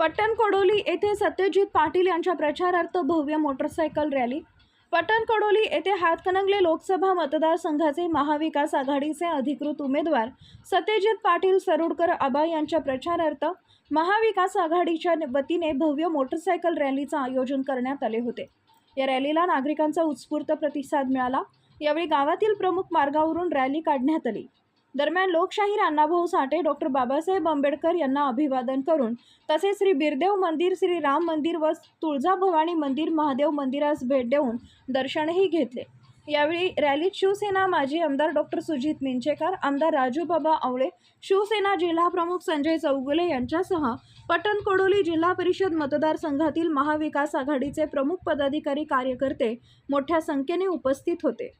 पट्टण कडोली येथे सत्यजित पाटील यांच्या प्रचारार्थ भव्य मोटरसायकल रॅली. पट्टण कडोली येथे हातकणंगले लोकसभा मतदारसंघाचे महाविकास आघाडीचे अधिकृत उमेदवार सत्यजित पाटील सरोडकर आबा यांच्या प्रचारार्थ महाविकास आघाडीच्या वतीने भव्य मोटरसायकल रॅलीचं आयोजन करण्यात आले होते. या रॅलीला नागरिकांचा उत्स्फूर्त प्रतिसाद मिळाला. यावेळी गावातील प्रमुख मार्गावरून रॅली काढण्यात आली. दरम्यान लोकशाहीर अण्णाभाऊ साठे डॉक्टर बाबासाहेब आंबेडकर यांना अभिवादन करून तसेच श्री बिरदेव मंदिर श्री राम मंदिर व तुळजाभवानी मंदिर महादेव मंदिरास भेट देऊन दर्शनही घेतले. यावेळी रॅलीत शिवसेना माजी आमदार डॉक्टर सुजित मिंचेकर आमदार राजूबाबा आवळे शिवसेना जिल्हाप्रमुख संजय चौगुले यांच्यासह पटण कोडोली जिल्हा परिषद मतदारसंघातील महाविकास आघाडीचे प्रमुख पदाधिकारी कार्यकर्ते मोठ्या संख्येने उपस्थित होते.